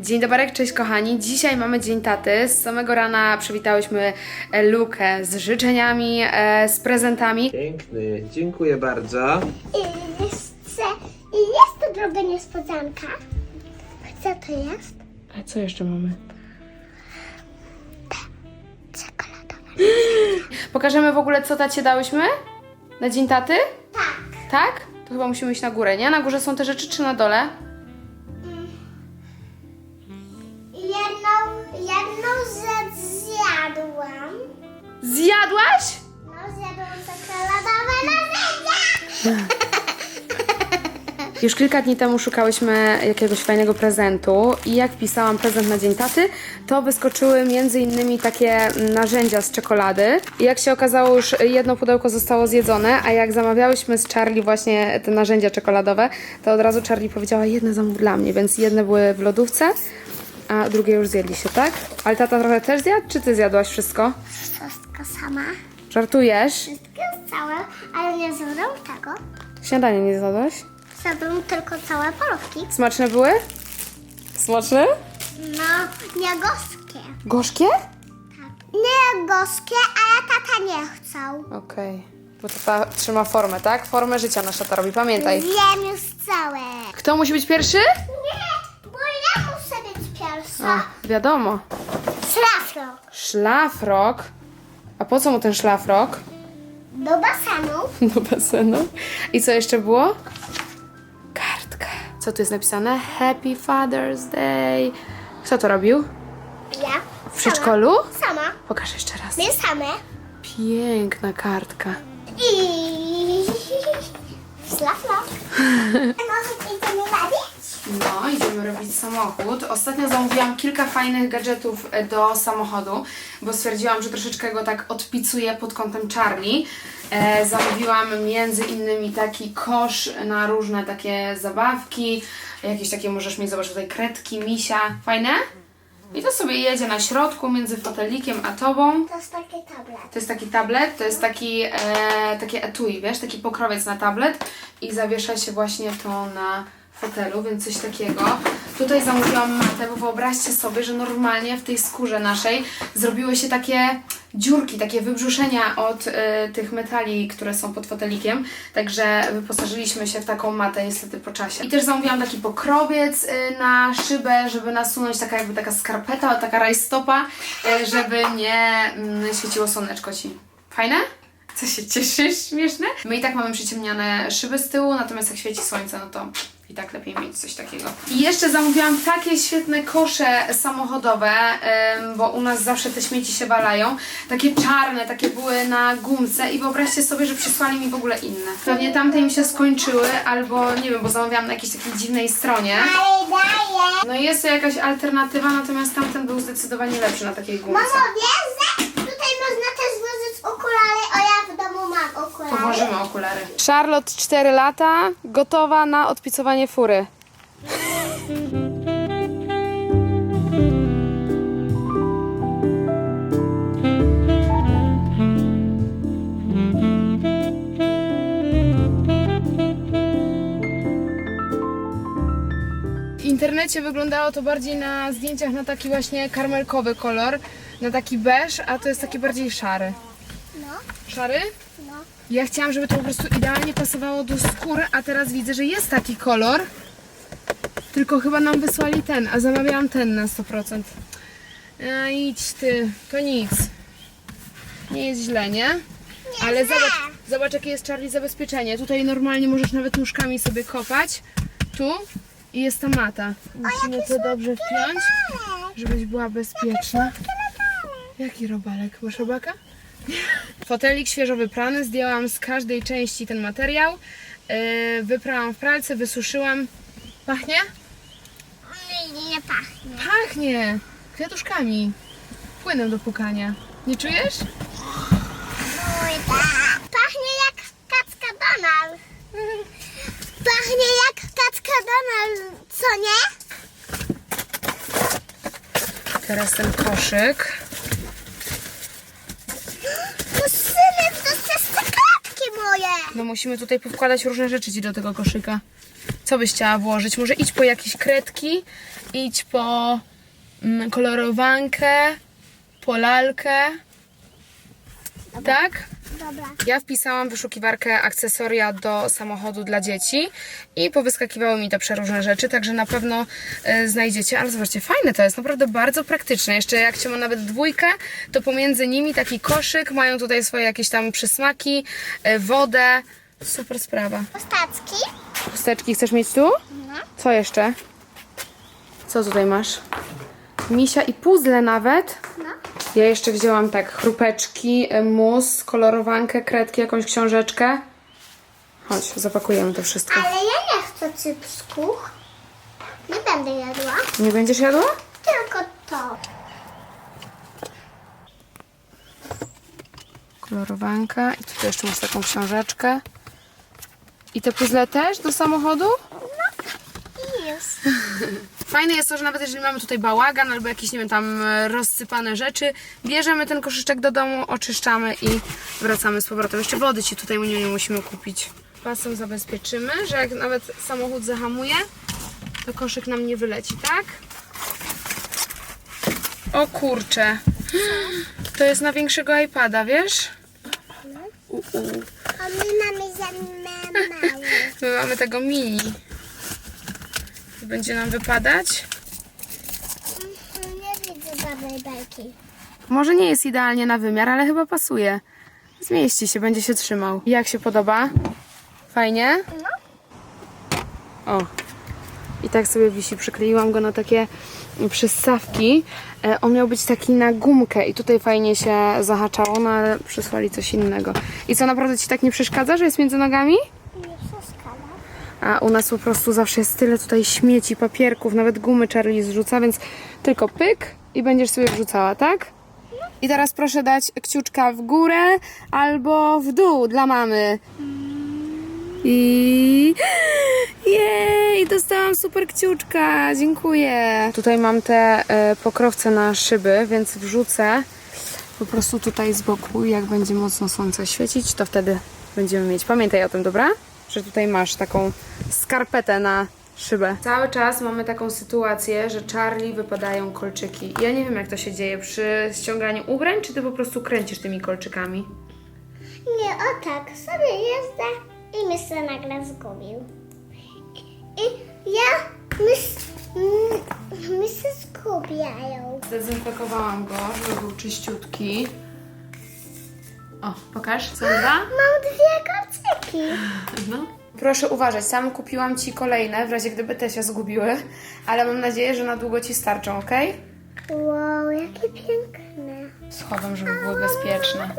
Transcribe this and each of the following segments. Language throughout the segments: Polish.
Dzień dobry, cześć kochani. Dzisiaj mamy Dzień Taty. Z samego rana przywitałyśmy e, Lukę z życzeniami, e, z prezentami. Piękny, dziękuję bardzo. I jeszcze, i jest to droga niespodzianka. Co to jest? A co jeszcze mamy? Czekoladowa. Pokażemy w ogóle, co tacie dałyśmy na Dzień Taty? Tak. Tak? To chyba musimy iść na górę, nie? Na górze są te rzeczy, czy na dole? Zjadłaś? No, zjadłam czekoladowe narzędzia. Już kilka dni temu szukałyśmy jakiegoś fajnego prezentu i jak pisałam prezent na Dzień Taty, to wyskoczyły między innymi takie narzędzia z czekolady. I jak się okazało, już jedno pudełko zostało zjedzone, a jak zamawiałyśmy z Charlie właśnie te narzędzia czekoladowe, to od razu Charlie powiedziała jedne zamów dla mnie, więc jedne były w lodówce, a drugie już zjedliście, tak? Ale tata trochę też zjadł, czy ty zjadłaś wszystko? Wszystko sama. Żartujesz? Wszystko całe, ale nie zjadłam tego. Śniadanie nie zjadłaś? Zjadłam tylko całe polówki. Smaczne były? Smaczne? No, nie gorzkie. Gorzkie? Tak. Nie gorzkie, ale tata nie chcą. Okej. Bo tata trzyma formę, tak? Formę życia nasza ta robi, pamiętaj. Zjem już całe. Kto musi być pierwszy? Nie, bo ja muszę być pierwsza. A, wiadomo. Szlafrok. Szlafrok. A po co mu ten szlafrok? Do basenu. Do basenu. I co jeszcze było? Kartka. Co tu jest napisane? Happy Father's Day. Kto to robił? Ja. W przedszkolu? Sama. Pokaż jeszcze raz. My same. Piękna kartka. I... Szlafrok. Może idziemy bawić? No, idziemy robić samochód. Ostatnio zamówiłam kilka fajnych gadżetów e, do samochodu, bo stwierdziłam, że troszeczkę go tak odpicuję pod kątem Charlie. E, zamówiłam między innymi taki kosz na różne takie zabawki, jakieś takie możesz mieć, zobacz tutaj kredki, misia, fajne? I to sobie jedzie na środku między fotelikiem a tobą. To jest taki tablet. To jest taki tablet, to jest taki, e, takie etui, wiesz, taki pokrowiec na tablet i zawiesza się właśnie to na fotelu, więc coś takiego. Tutaj zamówiłam matę, bo wyobraźcie sobie, że normalnie w tej skórze naszej zrobiły się takie dziurki, takie wybrzuszenia od e, tych metali, które są pod fotelikiem, także wyposażyliśmy się w taką matę niestety po czasie. I też zamówiłam taki pokrowiec e, na szybę, żeby nasunąć taka jakby taka skarpeta, taka rajstopa, e, żeby nie mm, świeciło słoneczko Ci. Fajne? Co się cieszysz? Śmieszne? My i tak mamy przyciemniane szyby z tyłu, natomiast jak świeci słońce, no to i tak lepiej mieć coś takiego. I jeszcze zamówiłam takie świetne kosze samochodowe, bo u nas zawsze te śmieci się walają. Takie czarne, takie były na gumce i wyobraźcie sobie, że przysłali mi w ogóle inne. Pewnie tamte im się skończyły, albo nie wiem, bo zamawiałam na jakiejś takiej dziwnej stronie. Ale daję. No i jest to jakaś alternatywa, natomiast tamten był zdecydowanie lepszy na takiej gumce. Mamo, wiesz, że tutaj można też włożyć okulary, a ja w domu Położymy okulary. Charlotte 4 lata, gotowa na odpicowanie fury. W internecie wyglądało to bardziej na zdjęciach na taki właśnie karmelkowy kolor, na taki beż, a to jest taki bardziej szary. No, Szary? Ja chciałam, żeby to po prostu idealnie pasowało do skóry, a teraz widzę, że jest taki kolor. Tylko chyba nam wysłali ten, a zamawiałam ten na 100%. A idź ty, to nic. Nie jest źle, nie? Ale zobacz, zobacz jakie jest Charlie zabezpieczenie. Tutaj normalnie możesz nawet nóżkami sobie kopać. Tu i jest ta mata. Musimy to dobrze wpiąć, żebyś była bezpieczna. Jaki robalek? Masz robaka? Fotelik świeżo wyprany, zdjęłam z każdej części ten materiał. Yy, wyprałam w pralce, wysuszyłam. Pachnie? Nie, nie pachnie. Pachnie! Kwiatuszkami. Płynem do pukania. Nie czujesz? Pachnie jak kacka Donald. Pachnie jak kacka Donald, co nie? Teraz ten koszyk. No synek, to jest czekoladki moje. No musimy tutaj powkładać różne rzeczy ci do tego koszyka. Co byś chciała włożyć? Może idź po jakieś kredki, idź po mm, kolorowankę, po lalkę. Tak? Dobra. Ja wpisałam w wyszukiwarkę akcesoria do samochodu dla dzieci i powyskakiwały mi te przeróżne rzeczy, także na pewno e, znajdziecie. Ale zobaczcie, fajne to jest, naprawdę bardzo praktyczne. Jeszcze jak się ma nawet dwójkę, to pomiędzy nimi taki koszyk, mają tutaj swoje jakieś tam przysmaki, e, wodę. Super sprawa. Ostacki. Chusteczki chcesz mieć tu? Co jeszcze? Co tutaj masz? Misia i puzzle nawet. No. Ja jeszcze wzięłam tak chrupeczki, e, mus, kolorowankę, kredki, jakąś książeczkę. Chodź, zapakujemy to wszystko. Ale ja nie chcę cypsków. Nie będę jadła. Nie będziesz jadła? Tylko to. Kolorowanka i tutaj jeszcze masz taką książeczkę. I te puzzle też do samochodu? Jest. Fajne jest to, że nawet jeżeli mamy tutaj bałagan albo jakieś, nie wiem, tam e, rozsypane rzeczy, bierzemy ten koszyczek do domu, oczyszczamy i wracamy z powrotem. Jeszcze wody ci tutaj nie musimy kupić. Pasem zabezpieczymy, że jak nawet samochód zahamuje, to koszyk nam nie wyleci, tak? O kurcze. To jest na większego iPada, wiesz? U, u. A my mamy za małe. My mamy tego mini. Będzie nam wypadać. Nie widzę dobrej bajki. Może nie jest idealnie na wymiar, ale chyba pasuje. Zmieści się, będzie się trzymał. Jak się podoba? Fajnie? No. O. I tak sobie wisi. Przykleiłam go na takie przystawki. E, On miał być taki na gumkę i tutaj fajnie się zahaczało, no ale przysłali coś innego. I co, naprawdę Ci tak nie przeszkadza, że jest między nogami? A u nas po prostu zawsze jest tyle tutaj śmieci, papierków, nawet gumy Charlie zrzuca, więc tylko pyk i będziesz sobie wrzucała, tak? I teraz proszę dać kciuczka w górę albo w dół dla mamy. I jej, dostałam super kciuczka, dziękuję. Tutaj mam te e, pokrowce na szyby, więc wrzucę po prostu tutaj z boku, jak będzie mocno słońce świecić, to wtedy będziemy mieć. Pamiętaj o tym, dobra? Że tutaj masz taką skarpetę na szybę. Cały czas mamy taką sytuację, że Charlie wypadają kolczyki. Ja nie wiem, jak to się dzieje przy ściąganiu ubrań, czy ty po prostu kręcisz tymi kolczykami? Nie, o tak, sobie jeżdżę i się nagle zgubił. I ja, my, s- mm, my się zgubiają. Zdezynfekowałam go, żeby był czyściutki. O, pokaż, są dwa? Mam dwie kolczyki. No. Proszę uważać, sam kupiłam Ci kolejne, w razie gdyby te się zgubiły, ale mam nadzieję, że na długo Ci starczą, ok? Wow, jakie piękne. Schowam, żeby były bezpieczne.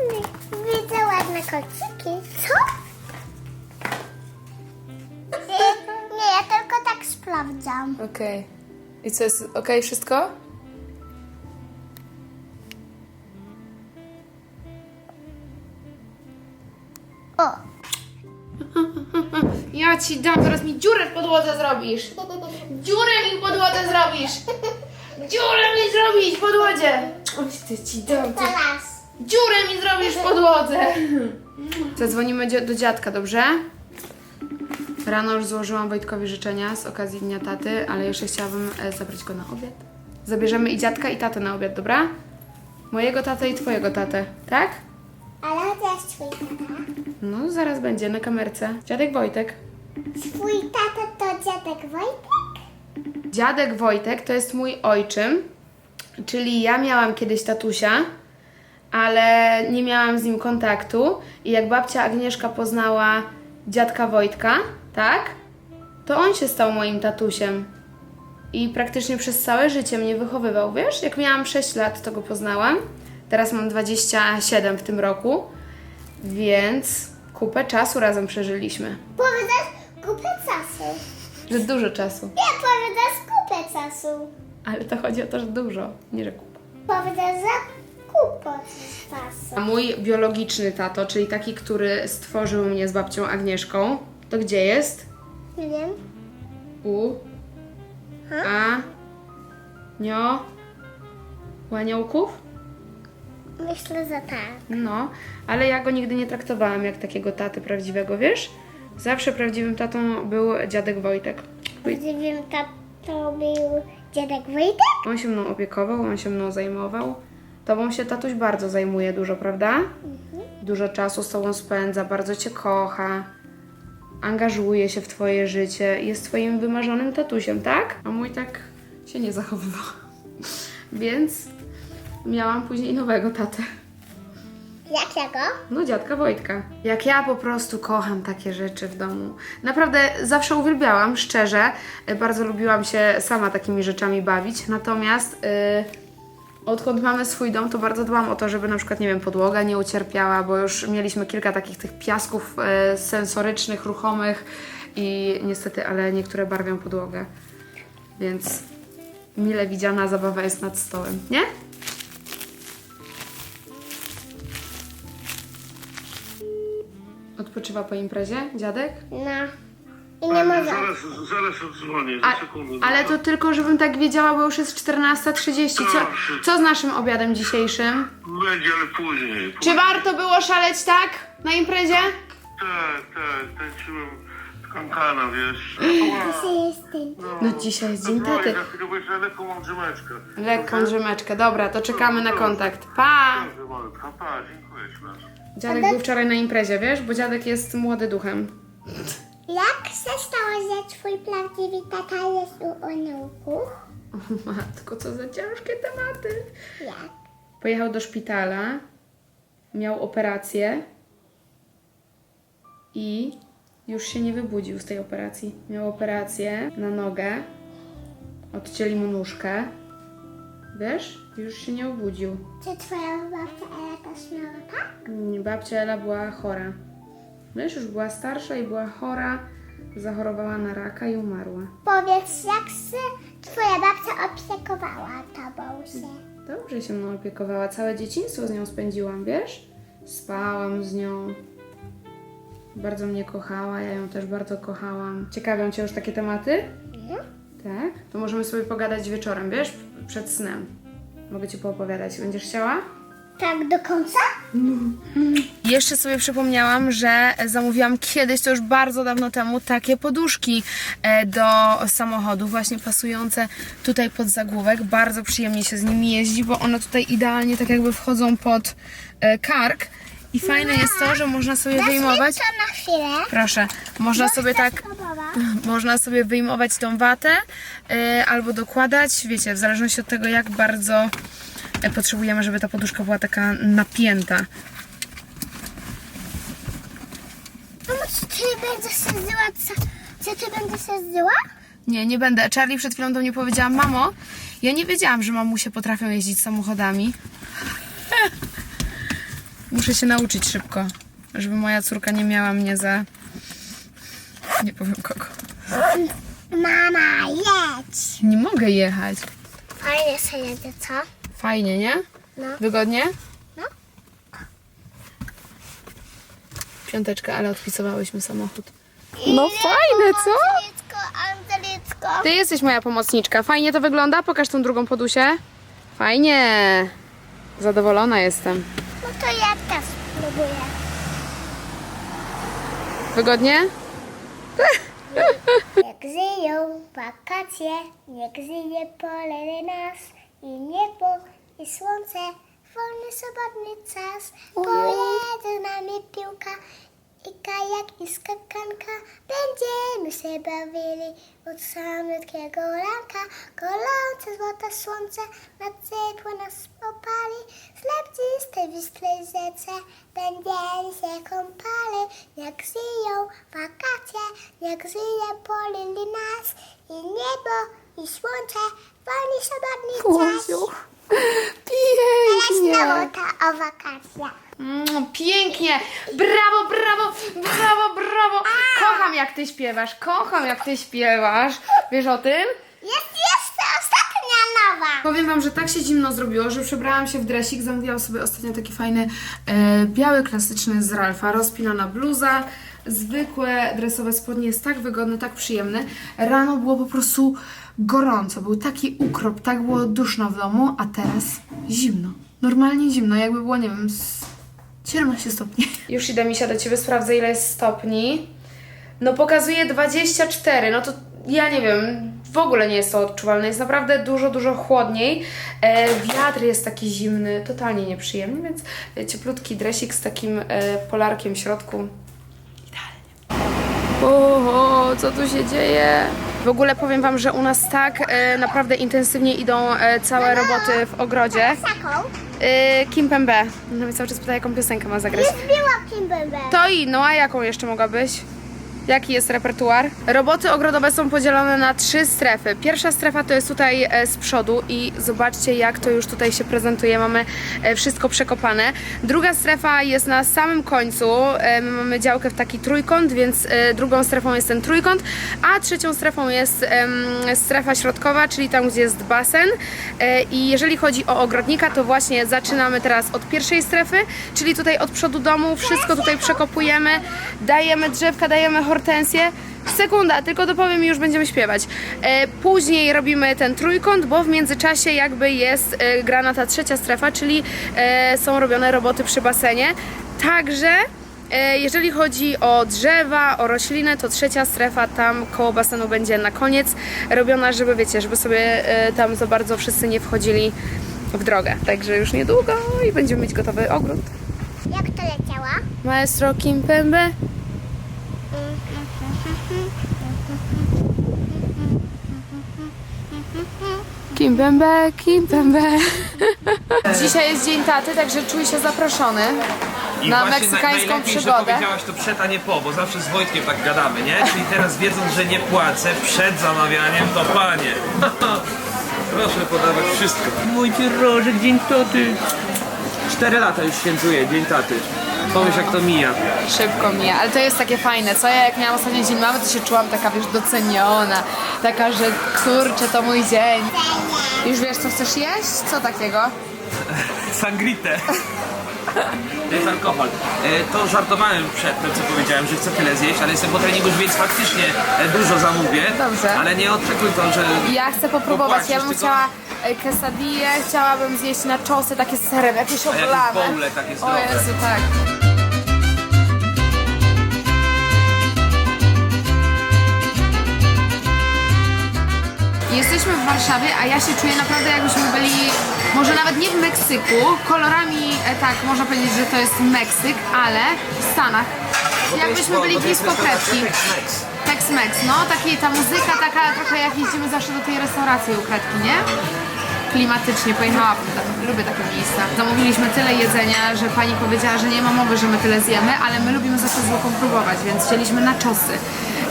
Widzę ładne kolczyki. Co? Nie, ja tylko tak sprawdzam. Okej. I co jest ok wszystko? O! Ja Ci dam, zaraz mi dziurę w podłodze zrobisz. Dziurę mi w podłodze zrobisz. Dziurę mi zrobić w podłodze. Oj, ty Ci dam. Ty. Teraz. Dziurę mi zrobisz w podłodze. Zadzwonimy dzia- do dziadka, dobrze? Rano już złożyłam Wojtkowi życzenia z okazji Dnia Taty, ale jeszcze chciałabym e, zabrać go na obiad. Zabierzemy i dziadka i tatę na obiad, dobra? Mojego tatę i twojego tatę, tak? Ale to jest twój tata. No, zaraz będzie na kamerce. Dziadek Wojtek. Twój tata to dziadek Wojtek? Dziadek Wojtek to jest mój ojczym, czyli ja miałam kiedyś tatusia, ale nie miałam z nim kontaktu i jak babcia Agnieszka poznała dziadka Wojtka, tak? To on się stał moim tatusiem. I praktycznie przez całe życie mnie wychowywał, wiesz? Jak miałam 6 lat, to go poznałam. Teraz mam 27 w tym roku, więc kupę czasu razem przeżyliśmy. Powiedziałeś kupę czasu. Że dużo czasu. Nie, powiedziałeś kupę czasu. Ale to chodzi o to, że dużo, nie że kupa. Powiedziałeś za kupę czasu. A mój biologiczny tato, czyli taki, który stworzył mnie z babcią Agnieszką, to gdzie jest? Nie wiem. U. A. Nio. U aniołków? Myślę, że tak. No, ale ja go nigdy nie traktowałam jak takiego taty prawdziwego, wiesz? Zawsze prawdziwym tatą był dziadek Wojtek. To, to był dziadek Wojtek? On się mną opiekował, on się mną zajmował. Tobą się tatuś bardzo zajmuje dużo, prawda? Dużo czasu z tobą spędza, bardzo cię kocha. Angażuje się w twoje życie, jest twoim wymarzonym tatusiem, tak? A mój tak się nie zachowywał. Więc miałam później nowego tatę. Jakiego? No, dziadka Wojtka. Jak ja po prostu kocham takie rzeczy w domu. Naprawdę zawsze uwielbiałam, szczerze. Y, Bardzo lubiłam się sama takimi rzeczami bawić. Natomiast y, odkąd mamy swój dom, to bardzo dbam o to, żeby na przykład, nie wiem, podłoga nie ucierpiała, bo już mieliśmy kilka takich tych piasków y, sensorycznych, ruchomych i niestety, ale niektóre barwią podłogę. Więc mile widziana zabawa jest nad stołem, nie? Odpoczywa po imprezie, dziadek? No. I nie może. Zaraz, zaraz odzwonię, A, za sekundę. ale to tylko, żebym tak wiedziała, bo już jest 14.30. Co, co z naszym obiadem dzisiejszym? Będzie, ale później. Czy warto było szaleć tak na imprezie? Tak, tak, tańczyłem kankana, wiesz. Dzisiaj jest ten. No dzisiaj jest dzień Oj, taty. za chwilę lekką mam drzemeczkę. Lekką drzemeczkę. Dobra, to czekamy na kontakt. Pa! Dobrze, malutka, pa, dziękuję ślicznie. Dziadek był wczoraj na imprezie, wiesz? Bo dziadek jest młody duchem. Jak się stało, że twój prawdziwy tata jest u onuków? Matko, co za ciężkie tematy. Jak? Pojechał do szpitala, miał operację i już się nie wybudził z tej operacji. Miał operację na nogę, odcięli mu nóżkę, wiesz, już się nie obudził. Czy twoja babcia Ela też miała tak? Mm, Babcia Ela była chora. Wiesz, już była starsza i była chora, zachorowała na raka i umarła. Powiedz, jak się twoja babcia opiekowała tobą się? Dobrze się mną opiekowała, całe dzieciństwo z nią spędziłam, wiesz? Spałam z nią. Bardzo mnie kochała, ja ją też bardzo kochałam. Ciekawią Cię już takie tematy? Mhm. Tak? To możemy sobie pogadać wieczorem, wiesz? Przed snem. Mogę Ci poopowiadać. Będziesz chciała? Tak do końca? Jeszcze sobie przypomniałam, że zamówiłam kiedyś, to już bardzo dawno temu, takie poduszki e, do samochodu, właśnie pasujące tutaj pod zagłówek. Bardzo przyjemnie się z nimi jeździ, bo one tutaj idealnie tak jakby wchodzą pod e, kark. I fajne jest to, że można sobie wyjmować. Na chwilę. Proszę, można sobie tak. Można sobie wyjmować tą watę e, albo dokładać, wiecie, w zależności od tego, jak bardzo e, potrzebujemy, żeby ta poduszka była taka napięta. Mamo, czy ty będziesz się zdyła? Co, czy ty będziesz się zdyła? Nie, nie będę. Charlie przed chwilą do mnie powiedziała, mamo, ja nie wiedziałam, że mamusie potrafią jeździć samochodami. Muszę się nauczyć szybko, żeby moja córka nie miała mnie za... Nie powiem kogo. Mama, jedź. Nie mogę jechać. Fajnie się jedzie, co? Fajnie, nie? No. Wygodnie? No. Piąteczka, ale odpisowałyśmy samochód. No fajne, co? Angelicko, Angelicko. Ty jesteś moja pomocniczka. Fajnie to wygląda? Pokaż tą drugą podusię. Fajnie. Zadowolona jestem. No to ja spróbuję. Wygodnie? Jak żyją wakacje, niech żyje pole nas i niebo i słońce, wolny swobodny czas. Pojedzie nami piłka i kajak i skakanka. Będziemy się bawili od samego ranka. Gorące złote słońce na ciepło nas opali. Z lepczystej wyschłej rzece będziemy się kąpali. Jak żyją wakacje, jak żyje pole nas i niebo i słońce, wolny swobodny czas. Pięknie. znowu ta o wakacjach. Mm, pięknie. Brawo, brawo, brawo, brawo. Kocham jak ty śpiewasz. Kocham jak ty śpiewasz. Wiesz o tym? Jest jeszcze ostatnia nowa. Powiem wam, że tak się zimno zrobiło, że przebrałam się w dresik. Zamówiłam sobie ostatnio taki fajny e, biały, klasyczny z Ralfa. Rozpinana bluza, zwykłe dresowe spodnie. Jest tak wygodny, tak przyjemny. Rano było po prostu gorąco. Był taki ukrop, tak było duszno w domu, a teraz zimno. Normalnie zimno, jakby było, nie wiem, z 17 stopni. Już idę, Misia, do Ciebie sprawdzę, ile jest stopni. No pokazuje 24, no to ja nie wiem, w ogóle nie jest to odczuwalne. Jest naprawdę dużo, dużo chłodniej. E, wiatr jest taki zimny, totalnie nieprzyjemny, więc e, cieplutki dresik z takim e, polarkiem w środku. Oho, co tu się dzieje? W ogóle powiem Wam, że u nas tak e, naprawdę intensywnie idą e, całe roboty w ogrodzie. Taką. E, Kim Pembe. No i cały czas pyta, jaką piosenkę ma zagrać. Jest biła Kimberbe. To i, no a jaką jeszcze mogłabyś? Jaki jest repertuar? Roboty ogrodowe są podzielone na trzy strefy. Pierwsza strefa to jest tutaj e, z przodu i zobaczcie jak to już tutaj się prezentuje. Mamy e, wszystko przekopane. Druga strefa jest na samym końcu. E, My mamy działkę w taki trójkąt, więc drugą strefą jest ten trójkąt, a trzecią strefą jest strefa środkowa, czyli tam gdzie jest basen. I jeżeli chodzi o ogrodnika, to właśnie zaczynamy teraz od pierwszej strefy, czyli tutaj od przodu domu. Wszystko tutaj przekopujemy, dajemy drzewka, dajemy hortensję. Sekunda, tylko dopowiem i już będziemy śpiewać. E, później robimy ten trójkąt, bo w międzyczasie jakby jest e, grana ta trzecia strefa, czyli e, są robione roboty przy basenie. Także e, jeżeli chodzi o drzewa, o rośliny, to trzecia strefa tam koło basenu będzie na koniec robiona, żeby wiecie, żeby sobie e, tam za bardzo wszyscy nie wchodzili w drogę. Także już niedługo i będziemy mieć gotowy ogród. Jak to leciała? Maestro Kimpembe. Kimpembe, Kimpembe. Dzisiaj jest dzień taty, także czuj się zaproszony I na właśnie meksykańską naj, najlepiej, przygodę. że powiedziałaś to przed, a nie po, bo zawsze z Wojtkiem tak gadamy, nie? Czyli teraz wiedząc, że nie płacę przed zamawianiem, to panie. Proszę podawać wszystko. Mój rożek, dzień taty. Cztery lata już świętuję, dzień taty. Pomyśl jak to mija. Szybko mija, ale to jest takie fajne, co ja jak miałam ostatni dzień mamy, to się czułam taka, wiesz, doceniona, taka, że kurczę, to mój dzień. Już wiesz, co chcesz jeść? Co takiego? Sangritę. To jest alkohol. E, To żartowałem przed tym, co powiedziałem, że chcę tyle zjeść, ale jestem po treningu, więc faktycznie e, dużo zamówię. Dobrze. Ale nie oczekuj to, że... Ja chcę popróbować, ja bym Popłacisz, chciała e, quesadille, chciałabym zjeść na czosy takie z serem, jakieś jakieś oblane. bowle takie O zdrowe. Jezu, tak. Jesteśmy w Warszawie, a ja się czuję naprawdę jakbyśmy byli, może nawet nie w Meksyku, kolorami, e, tak, można powiedzieć, że to jest Meksyk, ale w Stanach. Jakbyśmy byli blisko Kredki. Tex-Mex, no, taki, ta muzyka taka trochę jak jeździmy zawsze do tej restauracji u Kredki, nie? Klimatycznie pojechałabym tam, lubię takie miejsca. Zamówiliśmy tyle jedzenia, że pani powiedziała, że nie ma mowy, że my tyle zjemy, ale my lubimy zawsze z łuką próbować, więc wzięliśmy naczosy,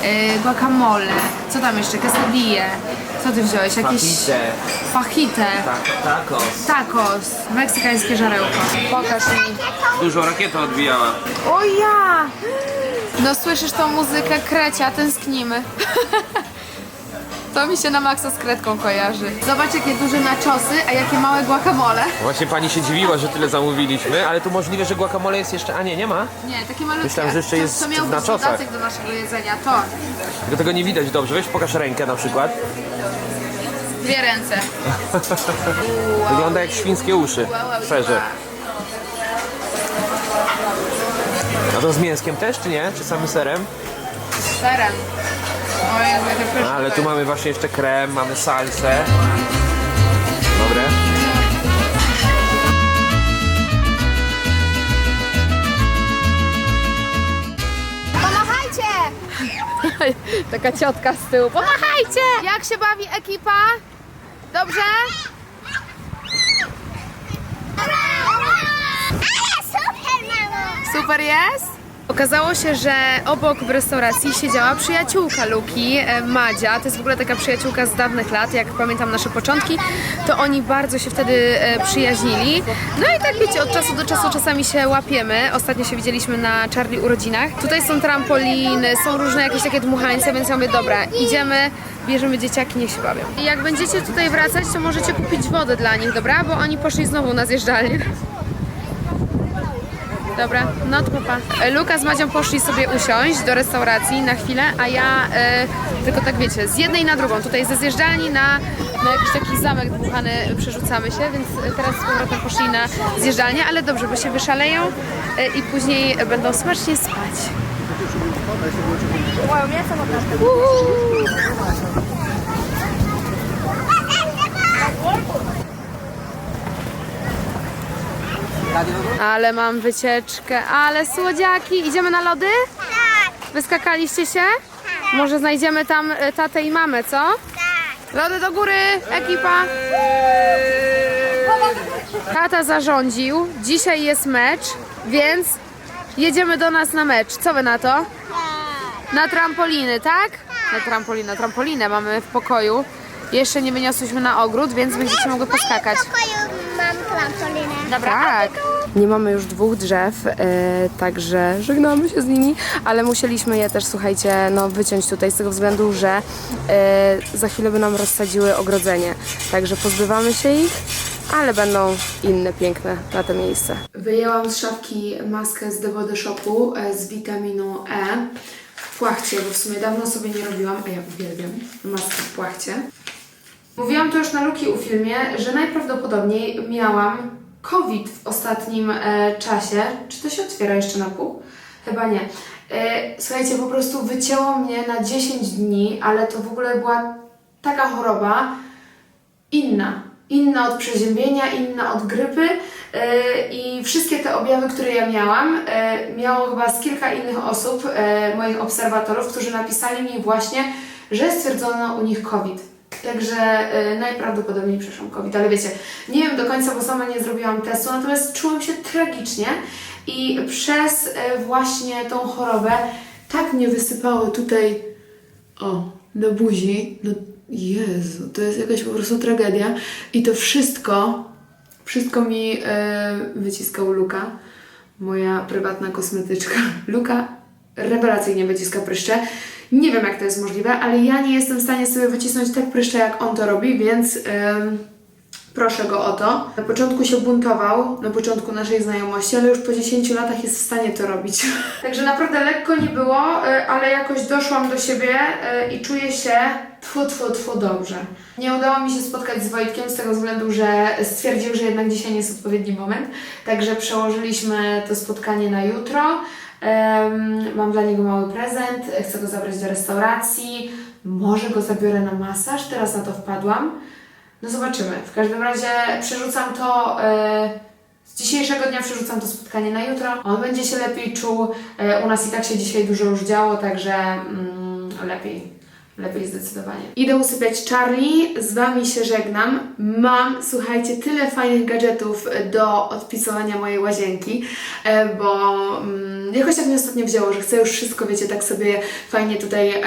yy, guacamole, co tam jeszcze, quesadille. Co ty wziąłeś? Jakieś... Fajite. Fajite. Tak, tacos. Tacos, meksykańskie żarełko. Pokaż mi. Dużo rakieta odbijała. O ja! No słyszysz tą muzykę Krecia, tęsknimy. To mi się na maksa z kredką kojarzy. Zobacz jakie duże naczosy, a jakie małe guacamole. Właśnie pani się dziwiła, że tyle zamówiliśmy, ale tu możliwe, że guacamole jest jeszcze... A nie, nie ma. Nie, takie malutkie. Myślałem, że jeszcze To- jest To miał w być naczosach. dodatek do naszego jedzenia, to. Tylko tego nie widać dobrze. Weź pokaż rękę na przykład. Dwie ręce. Wygląda jak świńskie uszy. Serze. A to z mięskiem też, czy nie? Czy samym serem? Serem. Ale tu mamy właśnie jeszcze krem, mamy salsę. Dobre. Taka ciotka z tyłu. Pomachajcie! Jak się bawi ekipa? Dobrze? Ale super, mamo! Super jest? Okazało się, że obok w restauracji siedziała przyjaciółka Luki, e, Madzia. To jest w ogóle taka przyjaciółka z dawnych lat, jak pamiętam nasze początki, to oni bardzo się wtedy e, przyjaźnili. No i tak wiecie, od czasu do czasu czasami się łapiemy. Ostatnio się widzieliśmy na Charlie urodzinach. Tutaj są trampoliny, są różne jakieś takie dmuchańce, więc ja mówię, dobra, idziemy, bierzemy dzieciaki, niech się bawią. I jak będziecie tutaj wracać, to możecie kupić wodę dla nich, dobra? Bo oni poszli znowu na zjeżdżalnię. Dobra, no to papa. Luka z Madzią poszli sobie usiąść do restauracji na chwilę, a ja e, tylko tak wiecie, z jednej na drugą, tutaj ze zjeżdżalni na, na jakiś taki zamek dmuchany przerzucamy się, więc teraz z powrotem poszli na zjeżdżalnię, ale dobrze, bo się wyszaleją e, i później będą smacznie spać. Ale mam wycieczkę, ale słodziaki. Idziemy na lody? Tak, Wyskakaliście się? Może znajdziemy tam e, tatę i mamę, co? tak. Lody do góry, ekipa. Tata zarządził, dzisiaj jest mecz, więc jedziemy do nas na mecz. Co wy na to? Na trampoliny, tak? Na trampoliny, na trampolinę mamy w pokoju. Jeszcze nie wyniosłyśmy na ogród, więc będziecie mogły poskakać. Mam trampolinę. Dobra. Tak. Nie mamy już dwóch drzew, e, także żegnamy się z nimi, ale musieliśmy je też, słuchajcie, no wyciąć tutaj z tego względu, że e, za chwilę by nam rozsadziły ogrodzenie. Także pozbywamy się ich, ale będą inne piękne na to miejsce. Wyjęłam z szafki maskę z The Body Shopu e, z witaminą E w płachcie, bo w sumie dawno sobie nie robiłam, a ja uwielbiam maskę w płachcie. Mówiłam to już na Luki u filmie, że najprawdopodobniej miałam COVID w ostatnim e, czasie. Czy to się otwiera jeszcze na pół? Chyba nie. E, słuchajcie, po prostu wycięło mnie na 10 dni, ale to w ogóle była taka choroba inna. Inna od przeziębienia, inna od grypy e, i wszystkie te objawy, które ja miałam, e, miało chyba z kilka innych osób, e, moich obserwatorów, którzy napisali mi właśnie, że stwierdzono u nich COVID. Także y, najprawdopodobniej przeszłam COVID, ale wiecie, nie wiem do końca, bo sama nie zrobiłam testu, natomiast czułam się tragicznie i przez y, właśnie tą chorobę tak mnie wysypało tutaj, o, na buzi, no Jezu, to jest jakaś po prostu tragedia i to wszystko, wszystko mi y, wyciskał Luka, moja prywatna kosmetyczka. Luka rewelacyjnie wyciska pryszcze. Nie wiem, jak to jest możliwe, ale ja nie jestem w stanie sobie wycisnąć tak pryszcza, jak on to robi, więc ym, proszę go o to. Na początku się buntował, na początku naszej znajomości, ale już po 10 latach jest w stanie to robić. Także naprawdę lekko nie było, y, ale jakoś doszłam do siebie y, i czuję się tfu, tfu, tfu dobrze. Nie udało mi się spotkać z Wojtkiem z tego względu, że stwierdził, że jednak dzisiaj nie jest odpowiedni moment. Także przełożyliśmy to spotkanie na jutro. Mam dla niego mały prezent, chcę go zabrać do restauracji, może go zabiorę na masaż, teraz na to wpadłam. No zobaczymy. W każdym razie przerzucam to, e, z dzisiejszego dnia przerzucam to spotkanie na jutro. On będzie się lepiej czuł, e, u nas i tak się dzisiaj dużo już działo, także mm, lepiej. Lepiej zdecydowanie. Idę usypiać Charlie, z Wami się żegnam. Mam, słuchajcie, tyle fajnych gadżetów do odpisowania mojej łazienki, e, bo mm, jakoś tak mnie ostatnio wzięło, że chcę już wszystko, wiecie, tak sobie fajnie tutaj e,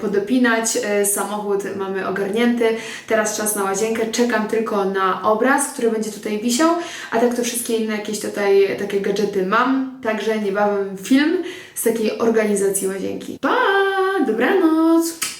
podopinać. E, samochód mamy ogarnięty, teraz czas na łazienkę. Czekam tylko na obraz, który będzie tutaj wisiał, a tak to wszystkie inne jakieś tutaj takie gadżety mam, także niebawem film z takiej organizacji łazienki. Pa! Dobranoc!